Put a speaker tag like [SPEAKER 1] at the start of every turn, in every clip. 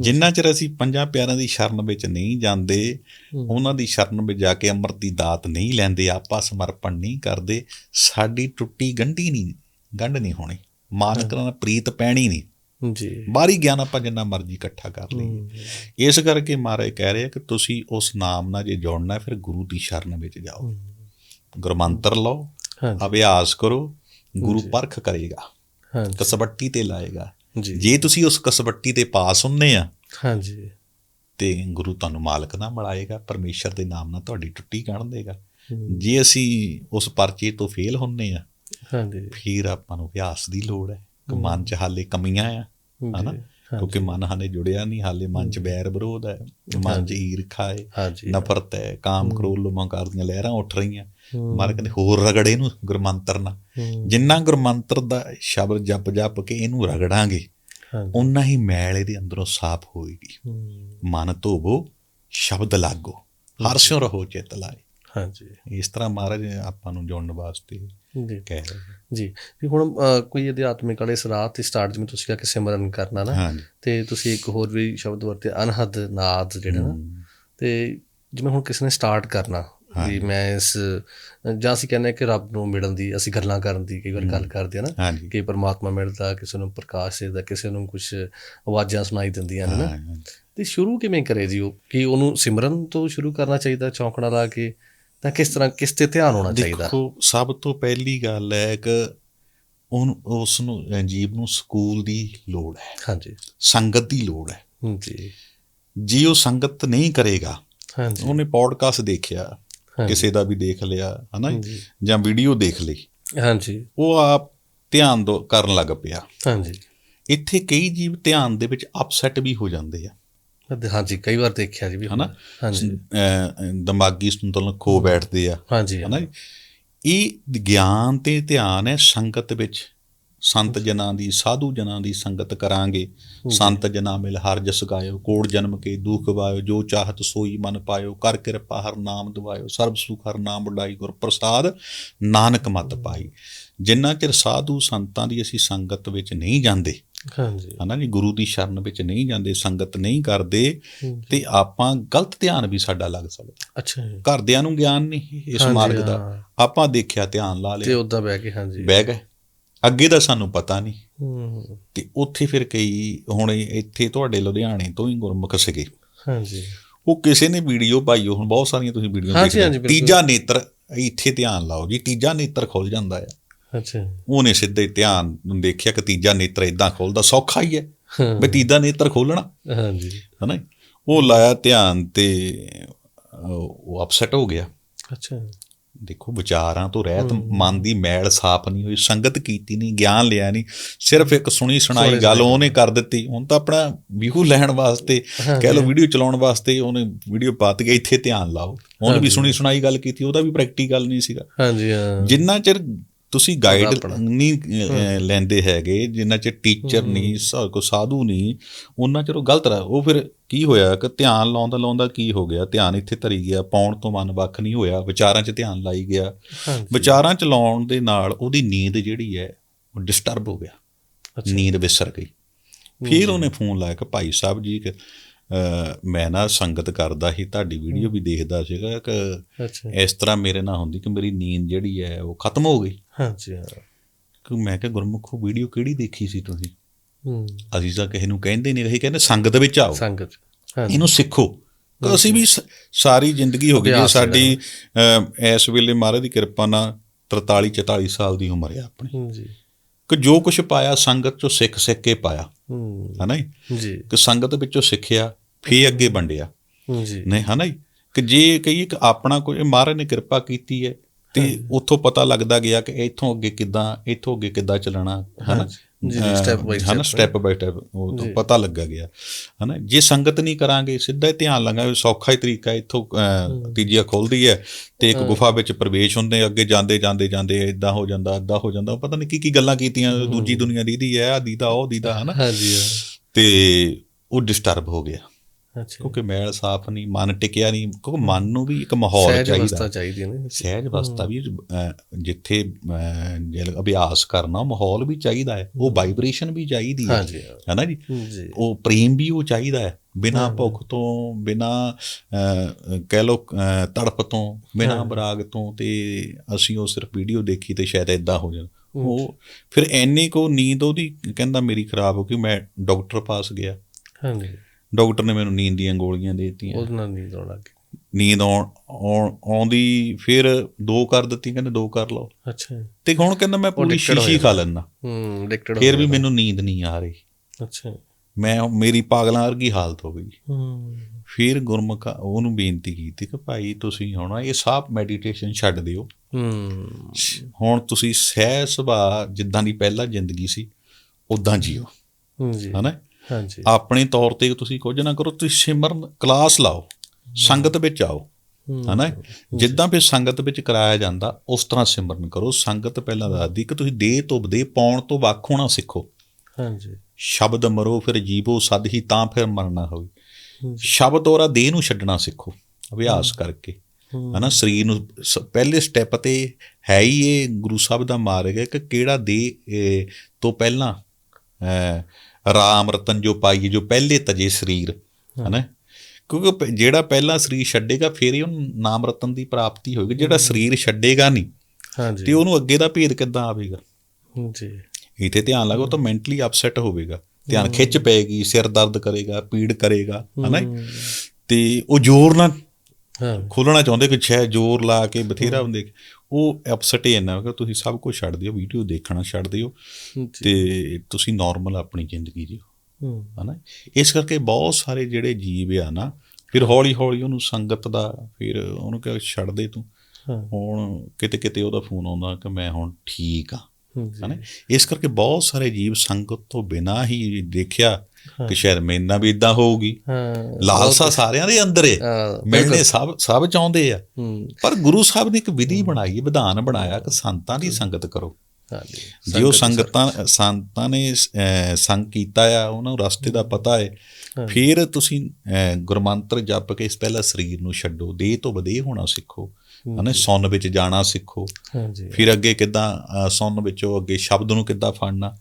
[SPEAKER 1] ਜਿੰਨਾ ਚਿਰ ਅਸੀਂ ਪੰਜਾਂ ਪਿਆਰਿਆਂ ਦੀ ਸ਼ਰਨ ਵਿੱਚ ਨਹੀਂ ਜਾਂਦੇ। ਉਹਨਾਂ ਦੀ ਸ਼ਰਨ ਵਿੱਚ ਜਾ ਕੇ ਅੰਮ੍ਰਿਤ ਦੀ ਦਾਤ ਨਹੀਂ ਲੈਂਦੇ ਆਪਾ ਸਮਰਪਣ ਨਹੀਂ ਕਰਦੇ ਸਾਡੀ ਟੁੱਟੀ ਗੰਢੀ ਨਹੀਂ ਗੰਢ ਨਹੀਂ ਹੋਣੀ। ਮਾਲਕ ਨਾਲ ਪ੍ਰੀਤ ਪੈਣੀ ਨਹੀਂ।
[SPEAKER 2] ਜੀ।
[SPEAKER 1] ਬਾਹਰੀ ਗਿਆਨ ਆਪਾਂ ਜਿੰਨਾ ਮਰਜ਼ੀ ਇਕੱਠਾ ਕਰ ਲਈਏ। ਇਸ ਕਰਕੇ ਮਹਾਰਾਜ ਕਹਿ ਰਹੇ ਕਿ ਤੁਸੀਂ ਉਸ ਨਾਮ ਨਾਲ ਜੇ ਜੁੜਨਾ ਫਿਰ ਗੁਰੂ ਦੀ ਸ਼ਰਨ ਵਿੱਚ ਜਾਓ। ਗੁਰਮੰਤਰ ਲਓ ਅਭਿਆਸ ਕਰੋ ਗੁਰੂ। ਪਰਖ ਕਰੇਗਾ। ਕਸਬੱਟੀ ਤੇ ਲਾਏਗਾ।
[SPEAKER 2] ਜੀ
[SPEAKER 1] ਜੇ ਤੁਸੀਂ ਉਸ ਕਸਬੱਟੀ ਤੇ ਪਾਸ ਹੁੰਨੇ ਆ
[SPEAKER 2] ਹਾਂਜੀ
[SPEAKER 1] ਤੇ ਗੁਰੂ ਤੁਹਾਨੂੰ ਮਾਲਕ ਨਾਲ ਮਿਲਾਏਗਾ ਪਰਮੇਸ਼ਰ ਦੇ ਨਾਮ ਨਾਲ ਤੁਹਾਡੀ ਟੁੱਟੀ ਕੱਢ ਦੇਗਾ। ਜੇ ਅਸੀਂ ਉਸ ਪਰਚੇ ਤੋਂ ਫੇਲ ਹੁੰਨੇ ਆ
[SPEAKER 2] ਹਾਂਜੀ
[SPEAKER 1] ਫਿਰ ਆਪਾਂ ਨੂੰ ਅਭਿਆਸ ਦੀ ਲੋੜ ਹੈ ਕਿ। ਮਨ 'ਚ ਹਾਲੇ ਕਮੀਆਂ ਆ ਹਨਾ? ਕਿਉਂਕਿ ਮਨ ਹਾਲੇ ਜੁੜਿਆ ਨਹੀਂ ਹਾਲੇ ਮਨ 'ਚ। ਬੈਰ ਵਿਰੋਧ ਹੈ ਮਨ 'ਚ। ਈਰਖਾ ਹੈ ਨਫ਼ਰਤ ਹੈ ਕਾਮ
[SPEAKER 2] ਹੂੰ।
[SPEAKER 1] ਕ੍ਰੋਧ ਲੋਮਾਂਕਾਰ ਦੀਆਂ ਲਹਿਰਾਂ ਉੱਠ ਰਹੀਆਂ। ਮਾਲਕ ਕਹਿੰਦੇ ਹੋਰ ਰਗੜੇ ਨੂੰ ਗੁਰਮੰਤਰ ਨਾਲ। ਜਿੰਨਾ ਗੁਰਮੰਤਰ ਦਾ ਸ਼ਬਦ ਜਪ ਜਪ ਕੇ ਇਹਨੂੰ ਰਗੜਾਂਗੇ ਉਨਾ ਹੀ ਮੈਲ ਇਹਦੇ ਅੰਦਰੋਂ ਸਾਫ਼ ਹੋਏਗੀ। ਮਨ ਧੋਵੋ ਸ਼ਬਦ ਲਾਗੋ ਹਰਸ਼ੋਂ ਰਹੋ ਚਿਤ ਲਾਏ
[SPEAKER 2] ਹਾਂਜੀ
[SPEAKER 1] ਇਸ ਤਰ੍ਹਾਂ ਮਹਾਰਾਜ ਆਪਾਂ ਨੂੰ ਜੁੜਨ ਵਾਸਤੇ
[SPEAKER 2] ਜੀ।
[SPEAKER 1] ਕਹਿ ਰਹੇ ਨੇ।
[SPEAKER 2] ਜੀ ਵੀ ਹੁਣ ਕੋਈ ਅਧਿਆਤਮਿਕ ਵਾਲੇ ਸਰਾਹ ਤੇ ਸਟਾਰਟ ਜਿਵੇਂ ਤੁਸੀਂ ਕਿਹਾ ਕਿ ਸਿਮਰਨ ਕਰਨਾ ਨਾ ਤੇ ਤੁਸੀਂ ਇੱਕ ਹੋਰ ਵੀ ਸ਼ਬਦ ਵਰਤੇ ਅਨਹਦ ਨਾਦ ਜਿਹੜਾ ਨਾ ਤੇ ਜਿਵੇਂ ਹੁਣ ਕਿਸੇ ਨੇ ਸਟਾਰਟ ਕਰਨਾ ਵੀ। ਮੈਂ ਇਸ ਜਾਂ ਅਸੀਂ ਕਹਿੰਦੇ ਕਿ ਰੱਬ ਨੂੰ ਮਿਲਣ ਦੀ ਅਸੀਂ ਗੱਲਾਂ ਕਰਨ ਦੀ ਕਈ ਵਾਰ ਗੱਲ। ਕਰਦੇ ਆ ਨਾ ਕਿ ਪਰਮਾਤਮਾ ਮਿਲਦਾ ਕਿਸੇ ਨੂੰ ਪ੍ਰਕਾਸ਼ ਦੇਦਾ ਕਿਸੇ ਨੂੰ ਕੁਝ ਆਵਾਜ਼ਾਂ ਸੁਣਾਈ ਦਿੰਦੀਆਂ ਨੇ ਨਾ। ਤੇ ਸ਼ੁਰੂ ਕਿਵੇਂ ਕਰੇ ਜੀ ਉਹ? ਕਿ ਉਹਨੂੰ ਸਿਮਰਨ ਤੋਂ ਸ਼ੁਰੂ ਕਰਨਾ ਚਾਹੀਦਾ ਚੌਂਕਣਾ ਲਾ ਕੇ? ਤਾਂ ਕਿਸ ਤਰ੍ਹਾਂ ਕਿਸ ਤੇ ਧਿਆਨ ਹੋਣਾ ਚਾਹੀਦਾ?
[SPEAKER 1] ਦੇਖੋ ਸਭ ਤੋਂ ਪਹਿਲੀ ਗੱਲ ਹੈ ਕਿ ਉਹਨੂੰ ਉਸ ਨੂੰ ਜੀਵ ਨੂੰ ਸਕੂਲ ਦੀ ਲੋੜ ਹੈ।
[SPEAKER 2] ਹਾਂਜੀ।
[SPEAKER 1] ਸੰਗਤ ਦੀ ਲੋੜ ਹੈ।
[SPEAKER 2] ਜੀ।
[SPEAKER 1] ਜੇ ਉਹ ਸੰਗਤ ਨਹੀਂ ਕਰੇਗਾ
[SPEAKER 2] ਹਾਂਜੀ।
[SPEAKER 1] ਉਹਨੇ ਪੋਡਕਾਸਟ ਦੇਖਿਆ। ਕਿਸੇ ਦਾ ਵੀ ਦੇਖ ਲਿਆ ਹਨਾ
[SPEAKER 2] ਜੀ?
[SPEAKER 1] ਵੀਡੀਓ ਦੇਖ ਲਈ।
[SPEAKER 2] ਹਾਂਜੀ।
[SPEAKER 1] ਉਹ ਆਪ ਧਿਆਨ ਦੋ ਕਰਨ ਲੱਗ ਪਿਆ।
[SPEAKER 2] ਹਾਂਜੀ।
[SPEAKER 1] ਇੱਥੇ ਕਈ ਜੀਵ ਧਿਆਨ ਦੇ ਵਿੱਚ ਅਪਸੈਟ ਵੀ ਹੋ ਜਾਂਦੇ ਆ।
[SPEAKER 2] ਹਾਂਜੀ ਕਈ ਵਾਰ ਦੇਖਿਆ ਜੀ ਵੀ
[SPEAKER 1] ਹਨਾ?
[SPEAKER 2] ਹਾਂਜੀ।
[SPEAKER 1] ਦਿਮਾਗੀ ਸੰਤੁਲਨ ਖੋ ਬੈਠਦੇ ਆ।
[SPEAKER 2] ਹਾਂਜੀ
[SPEAKER 1] ਹਨਾ? ਇਹ ਗਿਆਨ ਤੇ ਧਿਆਨ ਹੈ ਸੰਗਤ ਵਿੱਚ। ਸੰਤ ਜਨਾਂ ਦੀ ਸਾਧੂ ਜਨਾਂ ਦੀ ਸੰਗਤ ਕਰਾਂਗੇ। ਸੰਤ ਜਨਾਂ ਮਿਲ ਹਰ ਜਸ ਗਾਇਓ ਕੋੜ ਜਨਮ ਕੇ ਦੁਖ ਵਾਇਓ ਜੋ ਚਾਹਤ ਸੋਈ ਮਨ ਪਾਇਓ ਕਰ ਕਿਰਪਾ ਹਰ ਨਾਮ ਦਵਾਇਓ ਸਰਬ ਸੁਖ ਹਰ ਨਾਮ ਵਡਾਈ ਗੁਰ ਪ੍ਰਸਾਦ ਨਾਨਕ ਮਤ ਪਾਈ। ਜਿੰਨਾ ਚਿਰ ਸਾਧੂ ਸੰਤਾਂ ਦੀ ਅਸੀਂ ਸੰਗਤ ਵਿੱਚ ਨਹੀਂ ਜਾਂਦੇ
[SPEAKER 2] ਹਾਂਜੀ।
[SPEAKER 1] ਹਨਾ ਜੀ ਗੁਰੂ ਦੀ ਸ਼ਰਨ ਵਿੱਚ ਨਹੀਂ ਜਾਂਦੇ ਸੰਗਤ ਨਹੀਂ ਕਰਦੇ। ਤੇ ਆਪਾਂ ਗਲਤ ਧਿਆਨ ਵੀ ਸਾਡਾ ਲੱਗ ਸਕਦਾ।
[SPEAKER 2] ਅੱਛਾ ਜੀ।
[SPEAKER 1] ਘਰਦਿਆਂ ਨੂੰ ਗਿਆਨ ਨਹੀਂ ਇਸ ਮਾਰਗ ਦਾ। ਆਪਾਂ ਦੇਖਿਆ ਧਿਆਨ ਲਾ
[SPEAKER 2] ਤੇ
[SPEAKER 1] ਲਿਆ
[SPEAKER 2] ਉਦਾਂ ਬਹਿ ਕੇ ਹਾਂਜੀ।
[SPEAKER 1] ਬਹਿ ਗਏ। ਅੱਗੇ ਦਾ ਸਾਨੂੰ ਪਤਾ ਨਹੀਂ।
[SPEAKER 2] ਹੂੰ।
[SPEAKER 1] ਤੇ ਉੱਥੇ ਫਿਰ ਕਈ ਹੁਣ ਇੱਥੇ ਤੁਹਾਡੇ ਲੁਧਿਆਣੇ ਤੋਂ ਹੀ ਗੁਰਮੁਖ ਸੀਗੇ।
[SPEAKER 2] ਹਾਂਜੀ।
[SPEAKER 1] ਉਹ ਕਿਸੇ ਨੇ ਵੀਡੀਓ ਪਾਈ ਉਹ ਹੁਣ ਬਹੁਤ ਸਾਰੀਆਂ ਤੁਸੀਂ ਵੀਡੀਓ ਦੇਖਦੇ। ਤੀਜਾ ਨੇਤਰ ਇੱਥੇ ਧਿਆਨ ਲਾਓ ਜੀ ਤੀਜਾ ਨੇਤਰ ਖੁੱਲ ਜਾਂਦਾ ਆ।
[SPEAKER 2] ਅੱਛਾ
[SPEAKER 1] ਉਹਨੇ ਸਿੱਧੇ ਧਿਆਨ ਨੂੰ ਦੇਖਿਆ ਕਿ ਤੀਜਾ ਨੇਤਰ ਇਦਾਂ ਖੁੱਲਦਾ ਸੌਖਾ ਹੀ ਹੈ। ਵੀ ਤੀਜਾ ਨੇਤਰ ਖੋਲਣਾ
[SPEAKER 2] ਹਾਂਜੀ
[SPEAKER 1] ਹਨਾ ਉਹ ਲਾਇਆ ਧਿਆਨ ਤੇ ਉਹ ਅਪਸੈਟ ਹੋ ਗਿਆ
[SPEAKER 2] ਅੱਛਾ
[SPEAKER 1] ਦੇਖੋ ਵਿਚਾਰਾਂ ਤੋਂ ਰਹਿਤ। ਮਨ ਦੀ ਮੈਲ ਸਾਫ਼ ਨਹੀਂ ਹੋਈ ਸੰਗਤ ਕੀਤੀ ਨਹੀਂ ਗਿਆਨ ਲਿਆ ਨਹੀਂ ਸਿਰਫ ਇੱਕ ਸੁਣੀ ਸੁਣਾਈ
[SPEAKER 2] ਸੁਣੀ
[SPEAKER 1] ਗੱਲ। ਉਹਨੇ ਕਰ ਦਿੱਤੀ ਹੁਣ ਤਾਂ ਆਪਣਾ ਵਿਊ ਲੈਣ ਵਾਸਤੇ। ਕਹਿ ਲਓ ਵੀਡੀਓ ਚਲਾਉਣ ਵਾਸਤੇ ਉਹਨੇ ਵੀਡੀਓ ਪਾਤ ਕੇ ਇੱਥੇ ਧਿਆਨ ਲਾਓ ਉਹਨੇ ਵੀ। ਸੁਣੀ ਸੁਣਾਈ ਗੱਲ ਕੀਤੀ ਉਹਦਾ ਵੀ ਪ੍ਰੈਕਟੀਕਲ ਨਹੀਂ ਸੀਗਾ
[SPEAKER 2] ਹਾਂਜੀ ਹਾਂ
[SPEAKER 1] ਜਿੰਨਾ ਚਿਰ ਤੁਸੀਂ ਗਾਈਡ। ਨਹੀਂ ਲੈਂਦੇ ਹੈਗੇ ਜਿੰਨਾ ਚਿਰ ਟੀਚਰ। ਨਹੀਂ ਕੋਈ ਸਾਧੂ ਨਹੀਂ ਉਹਨਾਂ ਚਿਰ ਉਹ ਗਲਤ ਰਿਹਾ ਉਹ ਫਿਰ ਕੀ ਹੋਇਆ ਕਿ ਧਿਆਨ ਲਾਉਂਦਾ ਲਾਉਂਦਾ ਕੀ ਹੋ ਗਿਆ ਧਿਆਨ ਇੱਥੇ ਧਰੀ ਗਿਆ ਪਾਉਣ ਤੋਂ ਮਨ ਵੱਖ ਨਹੀਂ ਹੋਇਆ ਵਿਚਾਰਾਂ 'ਚ ਧਿਆਨ ਲਾਈ ਗਿਆ ਵਿਚਾਰਾਂ 'ਚ ਲਾਉਣ ਦੇ ਨਾਲ ਉਹਦੀ ਨੀਂਦ ਜਿਹੜੀ ਹੈ ਉਹ ਡਿਸਟਰਬ ਹੋ ਗਿਆ। ਨੀਂਦ ਵਿਸਰ ਗਈ। ਫਿਰ ਉਹਨੇ ਫੋਨ ਲਾਇਆ ਕਿ ਭਾਈ ਸਾਹਿਬ ਜੀ ਕਿ ਮੈਂ ਨਾ ਸੰਗਤ ਕਰਦਾ ਸੀ ਤੁਹਾਡੀ ਵੀਡੀਓ ਵੀ ਦੇਖਦਾ ਸੀਗਾ ਕਿ
[SPEAKER 2] ਅੱਛਾ।
[SPEAKER 1] ਇਸ ਤਰ੍ਹਾਂ ਮੇਰੇ ਨਾਲ ਹੁੰਦੀ ਕਿ ਮੇਰੀ ਨੀਂਦ ਜਿਹੜੀ ਹੈ ਉਹ ਖਤਮ ਹੋ ਗਈ।
[SPEAKER 2] ਹਾਂਜੀ ਹਾਂ।
[SPEAKER 1] ਕਿ ਮੈਂ ਕਿਹਾ ਗੁਰਮੁਖੋ ਵੀਡੀਓ ਕਿਹੜੀ ਦੇਖੀ ਸੀ ਤੁਸੀਂ?
[SPEAKER 2] ਹੂੰ।
[SPEAKER 1] ਅਸੀਂ ਤਾਂ ਕਿਸੇ ਨੂੰ ਕਹਿੰਦੇ ਨਹੀਂ ਰਹੇ ਕਹਿੰਦੇ ਸੰਗਤ ਵਿੱਚ ਆਓ।
[SPEAKER 2] ਸੰਗਤ ਹਾਂਜੀ।
[SPEAKER 1] ਇਹਨੂੰ ਸਿੱਖੋ। ਅਸੀਂ ਵੀ ਸਾਰੀ ਜ਼ਿੰਦਗੀ ਹੋ ਗਈ ਜੇ ਸਾਡੀ ਇਸ ਵੇਲੇ ਮਹਾਰਾਜ ਦੀ ਕਿਰਪਾ ਨਾਲ 43 44 ਸਾਲ ਦੀ ਉਮਰ ਹੈ ਆਪਣੀ।
[SPEAKER 2] ਜੀ
[SPEAKER 1] ਕਿ ਜੋ ਕੁਝ ਪਾਇਆ ਸੰਗਤ ਚੋਂ ਸਿੱਖ ਸਿੱਖ ਕੇ ਪਾਇਆ।
[SPEAKER 2] ਹੂੰ।
[SPEAKER 1] ਹਨਾ ਜੀ?
[SPEAKER 2] ਜੀ।
[SPEAKER 1] ਕਿ ਸੰਗਤ ਵਿੱਚੋਂ ਸਿੱਖਿਆ ਫੇ ਅੱਗੇ ਵੰਡਿਆ।
[SPEAKER 2] ਜੀ।
[SPEAKER 1] ਨਹੀਂ ਹਨਾ ਜੀ? ਕਿ ਜੇ ਕਹੀਏ ਕਿ ਆਪਣਾ ਕੋਈ ਮਹਾਰਾਜ ਨੇ ਕਿਰਪਾ ਕੀਤੀ ਹੈ ਤੇ ਉੱਥੋਂ ਪਤਾ ਲੱਗਦਾ ਗਿਆ ਕਿ ਇੱਥੋਂ ਅੱਗੇ ਕਿੱਦਾਂ ਇੱਥੋਂ ਅੱਗੇ ਕਿੱਦਾਂ ਚੱਲਣਾ ਹਨਾ।
[SPEAKER 2] ਜੀ, ਜੀ, step by
[SPEAKER 1] ਹਨਾ? ਸਟੈਪ ਬਾਈ ਸਟੈਪ ਉਹ ਤੋਂ। ਪਤਾ ਲੱਗਾ ਗਿਆ ਹਨਾ? ਜੇ ਸੰਗਤ ਨਹੀਂ ਕਰਾਂਗੇ ਸਿੱਧਾ ਹੀ ਧਿਆਨ ਲਾਂਗੇ ਸੌਖਾ ਹੀ ਤਰੀਕਾ ਇੱਥੋਂ ਤੀਜੀਆ ਖੁੱਲਦੀ ਹੈ ਤੇ ਇੱਕ ਗੁਫਾ ਵਿੱਚ ਪ੍ਰਵੇਸ਼ ਹੁੰਦੇ ਅੱਗੇ ਜਾਂਦੇ ਜਾਂਦੇ ਜਾਂਦੇ ਇਦਾਂ ਹੋ ਜਾਂਦਾ ਅੱਦਾ ਹੋ ਜਾਂਦਾ ਪਤਾ ਨਹੀਂ ਕੀ ਕੀ ਗੱਲਾਂ ਕੀਤੀਆਂ ਦੂਜੀ ਦੁਨੀਆ ਦੀ ਦੀ ਹੈ ਆ ਦੀਦਾ ਉਹ ਦੀਦਾ ਹਨਾ?
[SPEAKER 2] ਹਾਂਜੀ
[SPEAKER 1] ਤੇ ਉਹ ਡਿਸਟਰਬ ਹੋ ਗਿਆ। ਕਿਉਂਕਿ ਮੈਲ ਸਾਫ਼ ਨਹੀਂ ਮਨ ਟਿਕਿਆ ਨਹੀਂ ਕਿਉਂਕਿ ਮਨ ਨੂੰ ਵੀ ਇੱਕ ਮਾਹੌਲ
[SPEAKER 2] ਸਹਿਜ
[SPEAKER 1] ਚਾਹੀਦਾ।
[SPEAKER 2] ਅਵਸਥਾ ਚਾਹੀਦੀ ਹੈ ਨਾ।
[SPEAKER 1] ਸਹਿਜ ਅਵਸਥਾ ਵੀ ਜਿੱਥੇ ਅਭਿਆਸ ਕਰਨਾ ਮਾਹੌਲ ਵੀ ਚਾਹੀਦਾ ਹੈ। ਉਹ ਵਾਈਬ੍ਰੇਸ਼ਨ ਵੀ ਚਾਹੀਦੀ ਹੈ। ਹੈ। ਨਾ ਜੀ? ਉਹ ਪ੍ਰੇਮ ਵੀ ਉਹ ਚਾਹੀਦਾ ਹੈ। ਬਿਨਾ ਭੁੱਖ ਤੋਂ ਬਿਨਾ ਕਹਿ ਲੋ ਤੜਪ ਤੋਂ ਬਿਨਾ ਬਰਾਗ ਤੋਂ ਤੇ ਅਸੀਂ ਉਹ ਸਿਰਫ ਵੀਡੀਓ ਦੇਖੀ ਤੇ ਸ਼ਾਇਦ ਇਦਾਂ ਹੋ ਜਾਣਾ। ਉਹ ਫਿਰ ਐਨੀ ਕੋ ਨੀਂਦ ਉਹਦੀ ਕਹਿੰਦਾ ਮੇਰੀ ਖਰਾਬ ਹੋ ਗਈ ਮੈਂ ਡਾਕਟਰ ਪਾਸ ਗਿਆ।
[SPEAKER 2] ਹਾਂਜੀ।
[SPEAKER 1] ਡਾਕਟਰ ਨੇ ਮੈਨੂੰ ਨੀਂਦ ਦੀਆਂ ਗੋਲੀਆਂ ਦੇ ਦਿੱਤੀਆਂ।
[SPEAKER 2] ਉਹਦੇ ਨਾਲ ਨਹੀਂ ਆਉਣ ਲੱਗ ਗਈ।
[SPEAKER 1] ਨੀਂਦ ਆਉਣ ਆਉਂਦੀ ਫਿਰ ਦੋ ਕਰ ਦਿੱਤੀ ਕਹਿੰਦੇ ਦੋ ਕਰ ਲਓ।
[SPEAKER 2] ਅੱਛਾ।
[SPEAKER 1] ਤੇ ਹੁਣ ਕਹਿੰਦਾ ਮੈਂ ਪੂਰੀ ਸ਼ੀਸ਼ੀ ਖਾ ਲੈਣਾ
[SPEAKER 2] ਹੂੰ ਐਡਿਕਟਡ
[SPEAKER 1] ਫਿਰ ਵੀ ਮੈਨੂੰ ਨੀਂਦ ਨਹੀਂ ਆ ਰਹੀ।
[SPEAKER 2] ਅੱਛਾ।
[SPEAKER 1] ਮੈਂ ਮੇਰੀ ਪਾਗਲਾਂ ਵਰਗੀ ਹਾਲਤ ਹੋ ਗਈ।
[SPEAKER 2] ਹੂੰ।
[SPEAKER 1] ਫਿਰ ਗੁਰਮੁਖ ਉਹਨੂੰ ਬੇਨਤੀ ਕੀਤੀ ਕਿ ਭਾਈ ਤੁਸੀਂ ਹੁਣ ਇਹ ਸਾਫ਼ ਮੈਡੀਟੇਸ਼ਨ ਛੱਡ ਦਿਓ।
[SPEAKER 2] ਹੂੰ।
[SPEAKER 1] ਹੁਣ ਤੁਸੀਂ ਸਹਿ ਸੁਭਾਅ ਜਿੱਦਾਂ ਦੀ ਪਹਿਲਾਂ ਜ਼ਿੰਦਗੀ ਸੀ ਉਦਾਂ ਜੀਓ।
[SPEAKER 2] ਹੂੰ ਜੀ।
[SPEAKER 1] ਹਨਾ?
[SPEAKER 2] ਹਾਂਜੀ।
[SPEAKER 1] ਆਪਣੇ ਤੌਰ ਤੇ ਤੁਸੀਂ ਕੁਝ ਨਾ ਕਰੋ ਤੁਸੀਂ ਸਿਮਰਨ ਕਲਾਸ ਲਾਓ ਸੰਗਤ ਵਿੱਚ ਆਓ ਹਨਾ? ਜਿੱਦਾਂ ਫਿਰ ਸੰਗਤ ਵਿੱਚ ਕਰਾਇਆ ਜਾਂਦਾ ਉਸ ਤਰ੍ਹਾਂ ਸਿਮਰਨ ਕਰੋ। ਸੰਗਤ ਪਹਿਲਾਂ ਦੱਸਦੀ ਕਿ ਤੁਸੀਂ ਦੇਹ ਤੋਂ ਬਦੇ ਪਾਉਣ ਤੋਂ ਵੱਖ ਹੋਣਾ ਸਿੱਖੋ।
[SPEAKER 2] ਹਾਂਜੀ।
[SPEAKER 1] ਸ਼ਬਦ ਮਰੋ ਫਿਰ ਜੀਵੋ ਸਦ ਹੀ ਤਾਂ ਫਿਰ ਮਰਨਾ ਹੋਵੇ। ਸ਼ਬਦ ਔਰਾ ਦੇਹ ਨੂੰ ਛੱਡਣਾ ਸਿੱਖੋ ਅਭਿਆਸ ਕਰਕੇ। ਹਨਾ? ਸਰੀਰ ਨੂੰ ਪਹਿਲੇ ਸਟੈਪ ਤੇ ਹੈ ਹੀ ਇਹ ਗੁਰੂ ਸਾਹਿਬ ਦਾ ਮਾਰਗ ਹੈ ਕਿ ਕਿਹੜਾ ਦੇਹ ਤੋਂ ਪਹਿਲਾਂ ਰਾਮ ਰਤਨ ਜੋ ਪਾਈਏ ਜੋ ਪਹਿਲੇ ਤਜੇ ਸਰੀਰ ਹਨਾ? ਕਿਉਂਕਿ ਜਿਹੜਾ ਪਹਿਲਾ ਸਰੀਰ ਛੱਡੇਗਾ ਫਿਰ ਹੀ ਉਹਨੂੰ ਨਾਮ ਰਤਨ ਦੀ ਪ੍ਰਾਪਤੀ ਹੋਏਗੀ। ਜਿਹੜਾ ਸਰੀਰ ਛੱਡੇਗਾ ਨਹੀਂ
[SPEAKER 2] ਹਾਂਜੀ।
[SPEAKER 1] ਤੇ ਉਹਨੂੰ ਅੱਗੇ ਦਾ ਭੇਦ ਕਿੱਦਾਂ ਆਵੇਗਾ?
[SPEAKER 2] ਜੀ।
[SPEAKER 1] ਇਥੇ ਧਿਆਨ ਲਾਗੋ ਤਾਂ ਮੈਂਟਲੀ ਅਪਸੈਟ ਹੋਵੇਗਾ। ਧਿਆਨ ਖਿੱਚ ਪਏਗੀ ਸਿਰ ਦਰਦ ਕਰੇਗਾ ਪੀੜ ਕਰੇਗਾ ਹਨਾ? ਤੇ ਉਹ ਜ਼ੋਰ ਨਾਲ ਖੋਲਣਾ ਚਾਹੁੰਦੇ ਕਿ ਛੇ ਜ਼ੋਰ ਲਾ ਕੇ ਬਥੇਰਾ ਹੁੰਦੇ ਉਹ ਅਪਸੈਟ ਹੀ ਇੰਨਾ ਕਿ ਤੁਸੀਂ ਸਭ ਕੁਝ ਛੱਡ ਦਿਓ ਵੀਡੀਓ ਦੇਖਣਾ ਛੱਡ ਦਿਓ ਤੇ ਤੁਸੀਂ ਨਾਰਮਲ ਆਪਣੀ ਜ਼ਿੰਦਗੀ ਜੀਓ।
[SPEAKER 2] ਹੂੰ।
[SPEAKER 1] ਹਨਾ? ਇਸ ਕਰਕੇ ਬਹੁਤ ਸਾਰੇ ਜਿਹੜੇ ਜੀਵ ਆ ਨਾ ਫਿਰ ਹੌਲੀ ਹੌਲੀ ਉਹਨੂੰ ਸੰਗਤ ਦਾ ਫਿਰ ਉਹਨੂੰ ਕਿ ਛੱਡ ਦੇ ਤੂੰ। ਹੁਣ ਕਿਤੇ ਕਿਤੇ ਉਹਦਾ ਫੋਨ ਆਉਂਦਾ ਕਿ ਮੈਂ ਹੁਣ ਠੀਕ ਆ। ਹਨਾ? ਇਸ ਕਰਕੇ ਬਹੁਤ ਸਾਰੇ ਜੀਵ ਸੰਗਤ ਤੋਂ ਬਿਨਾਂ ਹੀ ਦੇਖਿਆ। ਕਿ ਨਾਲ ਵੀ ਇਦਾਂ ਹੋਊਗੀ।
[SPEAKER 2] ਹਾਂ।
[SPEAKER 1] ਲਾਲਸਾ ਸਾਰਿਆਂ ਦੇ ਅੰਦਰ ਹੈ
[SPEAKER 2] ਹਾਂ,
[SPEAKER 1] ਮਿਲਣੇ ਸਭ ਸਭ ਚਾਹੁੰਦੇ ਆ।
[SPEAKER 2] ਹੂੰ।
[SPEAKER 1] ਪਰ ਗੁਰੂ ਸਾਹਿਬ ਨੇ ਇੱਕ ਵਿਧੀ ਬਣਾਈ ਹੈ, ਵਿਧਾਨ ਬਣਾਇਆ ਕਿ ਸੰਤਾਂ ਦੀ ਸੰਗਤ ਕਰੋ। ਜੇ ਉਹ ਸੰਗਤਾਂ ਸੰਤਾਂ ਨੇ ਸੰਗ ਕੀਤਾ ਆ ਉਹਨਾਂ ਨੂੰ ਰਸਤੇ ਦਾ ਪਤਾ ਹੈ। ਫਿਰ ਤੁਸੀਂ ਗੁਰਮੰਤਰ ਜਪ ਕੇ ਇਸ ਪਹਿਲਾਂ ਸਰੀਰ ਨੂੰ ਛੱਡੋ। ਦੇਹ ਤੋਂ ਵਧੇ ਹੋਣਾ ਸਿੱਖੋ। ਹਨੇ ਸੁੰਨ ਵਿੱਚ ਜਾਣਾ ਸਿੱਖੋ।
[SPEAKER 2] ਹਾਂਜੀ।
[SPEAKER 1] ਫਿਰ ਅੱਗੇ ਕਿਦਾਂ ਸੁੰਨ ਵਿੱਚੋਂ ਅੱਗੇ ਸ਼ਬਦ ਨੂੰ ਕਿੱਦਾਂ ਫੜਨਾ।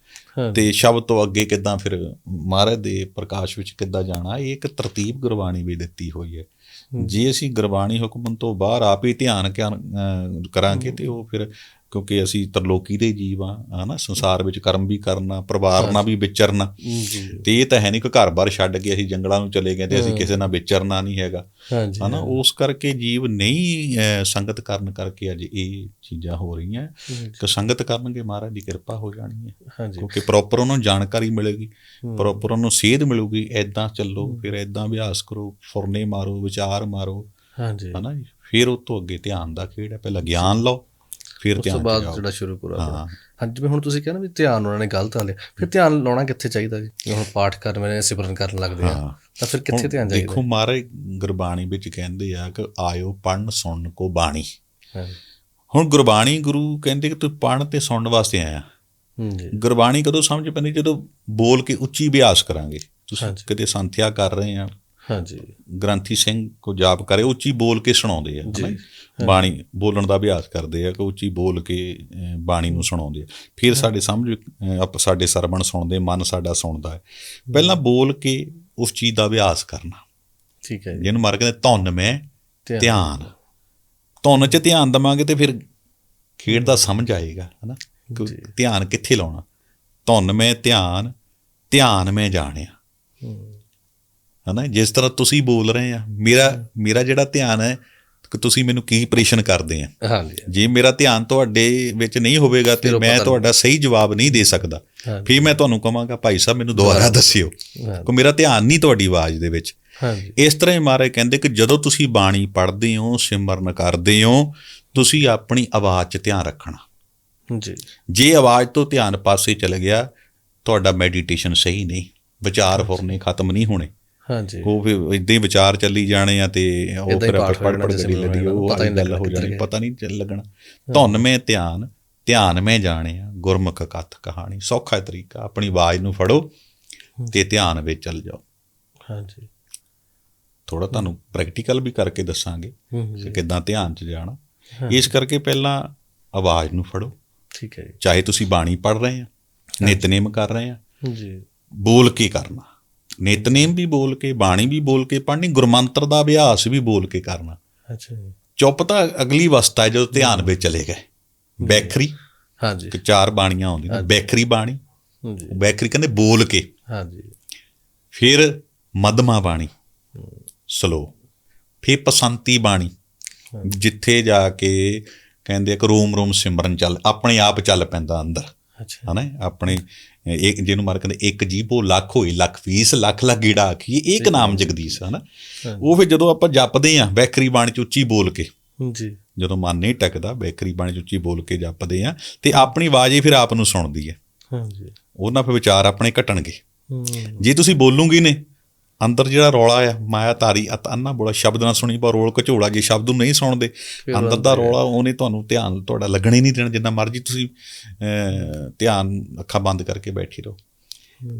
[SPEAKER 1] ਤੇ ਸ਼ਬਦ ਤੋਂ ਅੱਗੇ ਕਿੱਦਾਂ ਫਿਰ ਮਹਾਰਾਜ ਦੇ ਪ੍ਰਕਾਸ਼ ਵਿੱਚ ਕਿੱਦਾਂ ਜਾਣਾ ਇਹ ਇੱਕ ਤਰਤੀਬ ਗੁਰਬਾਣੀ ਵੀ ਦਿੱਤੀ ਹੋਈ ਹੈ। ਜੇ ਅਸੀਂ ਗੁਰਬਾਣੀ ਹੁਕਮ ਤੋਂ ਬਾਹਰ ਆਪ ਹੀ ਧਿਆਨ ਕਰਾਂਗੇ ਤੇ ਉਹ ਫਿਰ ਕਿਉਂਕਿ ਅਸੀਂ ਤਰਲੋਕੀ ਦੇ ਜੀਵ ਆ ਹਨਾ ਸੰਸਾਰ ਵਿੱਚ ਕਰਮ ਵੀ ਕਰਨਾ ਪਰਿਵਾਰ ਨਾਲ ਵੀ ਵਿਚਰਨਾ। ਤੇ ਇਹ ਤਾਂ ਹੈ ਨਹੀਂ ਕਿ ਘਰ-ਬਾਰ ਛੱਡ ਕੇ ਅਸੀਂ ਜੰਗਲਾਂ ਨੂੰ ਚਲੇ ਗਏ ਤੇ ਅਸੀਂ ਕਿਸੇ ਨਾਲ ਵਿਚਰਨਾ ਨਹੀਂ ਹੈਗਾ। ਹਨਾ ਉਸ ਕਰਕੇ ਜੀਵ ਨਹੀਂ ਸੰਗਤ ਕਰਨ ਕਰਕੇ ਅੱਜ ਇਹ ਚੀਜ਼ਾਂ ਹੋ ਰਹੀਆਂ। ਕਿ ਸੰਗਤ ਕਰਨਗੇ ਮਹਾਰਾਜ ਦੀ ਕਿਰਪਾ ਹੋ ਜਾਣੀ ਹੈ। ਕਿਉਂਕਿ ਪ੍ਰੋਪਰ ਉਹਨੂੰ ਜਾਣਕਾਰੀ ਮਿਲੇਗੀ ਪ੍ਰੋਪਰ ਉਹਨੂੰ ਸੇਧ ਮਿਲੂਗੀ ਐਦਾਂ ਚੱਲੋ ਫਿਰ ਐਦਾਂ ਅਭਿਆਸ ਕਰੋ ਫੁਰਨੇ ਮਾਰੋ ਵਿਚਾਰ ਮਾਰੋ।
[SPEAKER 2] ਹਾਂਜੀ।
[SPEAKER 1] ਹਨਾ ਫਿਰ ਉਹ ਤੋਂ ਅੱਗੇ ਧਿਆਨ ਦਾ ਖੇਡ ਹੈ। ਪਹਿਲਾਂ ਗਿਆਨ ਲਓ ਫਿਰ
[SPEAKER 2] ਉਸ ਤੋਂ
[SPEAKER 1] ਧਿਆਨ
[SPEAKER 2] ਬਾਅਦ
[SPEAKER 1] ਤੇ ਜਾਓ।
[SPEAKER 2] ਜਿਹੜਾ ਸ਼ੁਰੂ ਪੂਰਾ
[SPEAKER 1] ਹਾਂ।
[SPEAKER 2] ਜਿਵੇਂ ਹੁਣ ਤੁਸੀਂ ਕਹਿੰਦੇ ਵੀ ਧਿਆਨ ਉਹਨਾਂ ਨੇ ਗਲਤ ਆ ਲਿਆ। ਫਿਰ ਧਿਆਨ ਲਾਉਣਾ ਕਿੱਥੇ ਚਾਹੀਦਾ ਜੀ? ਜਿਵੇਂ ਹੁਣ ਪਾਠ ਕਰਨ ਵੇਲੇ ਸਿਮਰਨ ਕਰਨ ਲੱਗਦੇ ਆ। ਤਾਂ ਫਿਰ ਕਿੱਥੇ ਧਿਆਨ ਚਾਹੀਦਾ?
[SPEAKER 1] ਦੇਖੋ ਮਹਾਰਾਜ ਗੁਰਬਾਣੀ ਵਿੱਚ ਕਹਿੰਦੇ ਆ ਕਿ ਆਇਓ ਪੜਨ ਸੁਣਨ ਕੋ ਬਾਣੀ। ਹੁਣ ਗੁਰਬਾਣੀ ਗੁਰੂ ਕਹਿੰਦੇ ਕਿ ਤੂੰ ਪੜਨ ਤੇ ਸੁਣਨ ਵਾਸਤੇ ਆਇਆ।
[SPEAKER 2] ਜੀ।
[SPEAKER 1] ਗੁਰਬਾਣੀ ਕਦੋਂ ਸਮਝ ਪੈਂਦੀ? ਜਦੋਂ ਬੋਲ ਕੇ ਉੱਚੀ ਅਭਿਆਸ ਕਰਾਂਗੇ। ਤੁਸੀਂ। ਕਿਤੇ ਸੰਥਿਆ ਕਰ ਰਹੇ ਆ
[SPEAKER 2] ਹਾਂਜੀ।
[SPEAKER 1] ਗ੍ਰੰਥੀ ਸਿੰਘ ਕੋ ਜਾਪ ਕਰੇ ਉੱਚੀ ਬੋਲ ਕੇ ਸੁਣਾਉਂਦੇ ਆ। ਹਨਾ? ਬਾਣੀ ਬੋਲਣ ਦਾ ਅਭਿਆਸ ਕਰਦੇ ਆ ਕਿ ਉੱਚੀ ਬੋਲ ਕੇ ਬਾਣੀ ਨੂੰ ਸੁਣਾਉਂਦੇ ਆ। ਫਿਰ ਸਾਡੇ ਸਮਝ ਆਪ ਸਾਡੇ ਸਰਵਣ ਸੁਣਦੇ ਮਨ ਸਾਡਾ ਸੁਣਦਾ ਹੈ। ਪਹਿਲਾਂ ਬੋਲ ਕੇ ਉਸ ਚੀਜ਼ ਦਾ ਅਭਿਆਸ ਕਰਨਾ।
[SPEAKER 2] ਠੀਕ ਹੈ
[SPEAKER 1] ਜਿਹਨੂੰ ਮਾਰ ਕਹਿੰਦੇ ਧੁੰਨ ਮੈਂ
[SPEAKER 2] ਧਿਆਨ।
[SPEAKER 1] ਧੁੰਨ 'ਚ ਧਿਆਨ ਦਵਾਂਗੇ ਤੇ ਫਿਰ ਖੇਡ ਦਾ ਸਮਝ ਆਏਗਾ ਹਨਾ। ਧਿਆਨ ਕਿੱਥੇ ਲਾਉਣਾ? ਧੁੰਨ ਮੈਂ ਧਿਆਨ ਧਿਆਨ ਮੈਂ ਜਾਣਿਆ।
[SPEAKER 2] ਹੂੰ,
[SPEAKER 1] ਹਨਾ ਜਿਸ ਤਰ੍ਹਾਂ ਤੁਸੀਂ ਬੋਲ ਰਹੇ ਆ ਮੇਰਾ ਮੇਰਾ ਜਿਹੜਾ ਧਿਆਨ ਹੈ ਕਿ ਤੁਸੀਂ ਮੈਨੂੰ ਕੀ ਪ੍ਰੇਸ਼ਨ ਕਰਦੇ ਆ।
[SPEAKER 2] ਹਾਂਜੀ
[SPEAKER 1] ਜੇ ਮੇਰਾ ਧਿਆਨ ਤੁਹਾਡੇ ਵਿੱਚ ਨਹੀਂ ਹੋਵੇਗਾ ਤੇ ਮੈਂ ਤੁਹਾਡਾ ਸਹੀ ਜਵਾਬ ਨਹੀਂ ਦੇ ਸਕਦਾ। ਫਿਰ ਮੈਂ ਤੁਹਾਨੂੰ ਕਹਾਂਗਾ ਭਾਈ ਸਾਹਿਬ ਮੈਨੂੰ ਦੁਬਾਰਾ ਦੱਸਿਓ ਕਿ ਮੇਰਾ ਧਿਆਨ ਨਹੀਂ ਤੁਹਾਡੀ ਆਵਾਜ਼ ਦੇ ਵਿੱਚ।
[SPEAKER 2] ਹਾਂਜੀ।
[SPEAKER 1] ਇਸ ਤਰ੍ਹਾਂ ਹੀ ਮਹਾਰਾਜ ਕਹਿੰਦੇ ਕਿ ਜਦੋਂ ਤੁਸੀਂ ਬਾਣੀ ਪੜ੍ਹਦੇ ਹੋ ਸਿਮਰਨ ਕਰਦੇ ਹੋ ਤੁਸੀਂ ਆਪਣੀ ਆਵਾਜ਼ 'ਚ ਧਿਆਨ ਰੱਖਣਾ।
[SPEAKER 2] ਜੀ।
[SPEAKER 1] ਜੇ ਆਵਾਜ਼ ਤੋਂ ਧਿਆਨ ਪਾਸੇ ਚਲ ਗਿਆ ਤੁਹਾਡਾ ਮੈਡੀਟੇਸ਼ਨ ਸਹੀ ਨਹੀਂ ਵਿਚਾਰ ਫੁਰਨੇ ਖਤਮ ਨਹੀਂ ਹੋਣੇ।
[SPEAKER 2] ਹਾਂਜੀ।
[SPEAKER 1] ਉਹ ਫਿਰ ਇਦਾਂ ਹੀ ਵਿਚਾਰ ਚੱਲੀ ਜਾਣੇ ਆ ਤੇ ਉਹ ਫਿਰ ਪੜ ਪੜ ਕਰੀ
[SPEAKER 2] ਜਾਣਾ,
[SPEAKER 1] ਲੱਗੀ ਉਹ
[SPEAKER 2] ਪਤਾ ਨਹੀਂ
[SPEAKER 1] ਗੱਲ ਹੋ ਜਾਣੀ ਪਤਾ ਨਹੀਂ ਚੱਲ ਲੱਗਣਾ। ਧੁੰਨ ਮੈਂ ਧਿਆਨ ਧਿਆਨ ਮੈਂ ਜਾਣਿਆ ਗੁਰਮੁਖ ਕਥ ਕਹਾਣੀ ਸੌਖਾ ਤਰੀਕਾ ਆਪਣੀ ਆਵਾਜ਼ ਨੂੰ ਫੜੋ ਤੇ ਧਿਆਨ ਵਿੱਚ ਚੱਲ ਜਾਓ।
[SPEAKER 2] ਹਾਂਜੀ।
[SPEAKER 1] ਥੋੜਾ ਤੁਹਾਨੂੰ ਪ੍ਰੈਕਟੀਕਲ ਵੀ ਕਰਕੇ ਦੱਸਾਂਗੇ ਕਿ ਕਿੱਦਾਂ ਧਿਆਨ 'ਚ ਜਾਣਾ। ਇਸ ਕਰਕੇ ਪਹਿਲਾਂ ਆਵਾਜ਼ ਨੂੰ ਫੜੋ।
[SPEAKER 2] ਠੀਕ ਹੈ
[SPEAKER 1] ਚਾਹੇ ਤੁਸੀਂ ਬਾਣੀ ਪੜ ਰਹੇ ਆ ਨਿਤਨੇਮ ਕਰ ਰਹੇ ਆ
[SPEAKER 2] ਜੀ।
[SPEAKER 1] ਬੋਲ ਕੇ ਕਰਨਾ। ਨਿਤਨੇਮ ਵੀ ਬੋਲ ਕੇ ਬਾਣੀ ਵੀ ਬੋਲ ਕੇ ਪੜ੍ਹਨੀ ਗੁਰਮੰਤਰ ਦਾ ਅਭਿਆਸ ਵੀ ਬੋਲ ਕੇ ਕਰਨਾ।
[SPEAKER 2] ਅੱਛਾ ਜੀ।
[SPEAKER 1] ਚੁੱਪ ਤਾਂ ਅਗਲੀ ਅਵਸਥਾ ਹੈ ਜਦੋਂ ਧਿਆਨ ਵਿੱਚ ਚਲੇ ਗਏ। ਬੈਖਰੀ।
[SPEAKER 2] ਹਾਂ ਜੀ
[SPEAKER 1] ਕਿ ਚਾਰ ਬਾਣੀਆਂ ਆਉਂਦੀਆਂ ਬੈਖਰੀ ਬਾਣੀ।
[SPEAKER 2] ਜੀ
[SPEAKER 1] ਬੈਖਰੀ ਕਹਿੰਦੇ ਬੋਲ ਕੇ।
[SPEAKER 2] ਹਾਂ ਜੀ
[SPEAKER 1] ਫਿਰ ਮਧਮਾ ਬਾਣੀ। ਸਲੋ ਫਿਰ ਪਸੰਤੀ ਬਾਣੀ। ਜਿੱਥੇ ਜਾ ਕੇ ਕਹਿੰਦੇ ਆ ਕਿ ਰੋਮ ਰੋਮ ਸਿਮਰਨ ਚੱਲ ਆਪਣੇ ਆਪ ਚੱਲ ਪੈਂਦਾ ਅੰਦਰ।
[SPEAKER 2] ਅੱਛਾ।
[SPEAKER 1] ਹਨਾ ਆਪਣੇ ਇੱਕ ਜਿਹਨੂੰ ਮਾਰ ਕਹਿੰਦੇ ਇੱਕ ਜੀਭੋ ਲੱਖ ਹੋਈ ਲੱਖ ਫੀਸ ਲੱਖ ਲੱਖ ਗੀੜਾ ਆਖੀਏ ਏਕ ਨਾਮ ਜਗਦੀਸ਼ ਹਨਾ? ਉਹ ਫਿਰ ਜਦੋਂ ਆਪਾਂ ਜਪਦੇ ਆ ਬੈਕਰੀ ਬਾਣੀ ਚ ਉੱਚੀ ਬੋਲ ਕੇ
[SPEAKER 2] ਜੀ।
[SPEAKER 1] ਜਦੋਂ ਮਨ ਨਹੀਂ ਟਕਦਾ ਬੈਕਰੀ ਬਾਣੀ ਚ ਉੱਚੀ ਬੋਲ ਕੇ ਜਪਦੇ ਆ ਤੇ ਆਪਣੀ ਆਵਾਜ਼ ਹੀ ਫਿਰ ਆਪ ਨੂੰ ਸੁਣਦੀ ਹੈ।
[SPEAKER 2] ਹਾਂ ਜੀ।
[SPEAKER 1] ਉਹਨਾਂ ਫਿਰ ਵਿਚਾਰ ਆਪਣੇ ਘਟਣਗੇ। ਜੇ ਤੁਸੀਂ ਬੋਲੂਗੀ ਨੇ ਅੰਦਰ ਜਿਹੜਾ ਰੌਲਾ ਆ ਮਾਇਆ ਧਾਰੀ ਅਤ ਅੰਨਾ ਬੋਲਾ ਸ਼ਬਦ ਨਾ ਸੁਣੀ ਪਰ ਰੋਲ ਘਚੋੜਾ ਜੇ ਸ਼ਬਦ ਨੂੰ ਨਹੀਂ ਸੁਣਦੇ। ਅੰਦਰ ਦਾ ਰੌਲਾ ਉਹਨੇ ਤੁਹਾਨੂੰ ਧਿਆਨ ਤੁਹਾਡਾ ਲੱਗਣਾ ਨਹੀਂ ਦੇਣਾ ਜਿੰਨਾ ਮਰਜ਼ੀ ਤੁਸੀਂ ਧਿਆਨ ਅੱਖਾਂ ਬੰਦ ਕਰਕੇ ਬੈਠੀ ਰਹੋ।